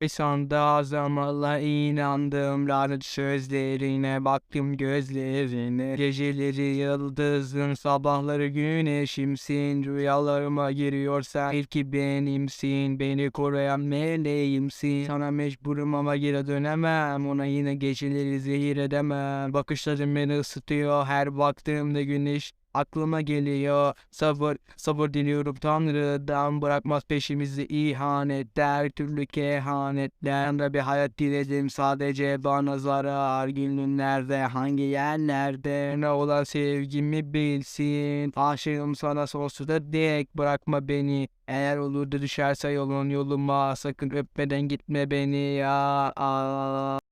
Bir sanda zamanla inandım. Lanet sözlerine baktım gözlerine. Geceleri yıldızın sabahları güneşimsin. Rüyalarıma giriyorsan ilk benimsin. Beni koruyan meleğimsin. Sana mecburum ama geri dönemem. Ona yine geceleri zehir edemem. Bakışların beni ısıtıyor. Her baktığımda güneş Aklıma geliyor. Sabır sabır diliyorum Tanrı'dan. Bırakmaz peşimizi ihanetler türlü kehanetler. Da bir hayat diledim sadece bana zarar. Günlerde hangi yerlerde ne olan sevgimi bilsin. Aşığım sana sonsuza dek. Bırakma beni. Eğer olur da düşerse yolun yoluma. Sakın öpmeden gitme beni ya. Aa.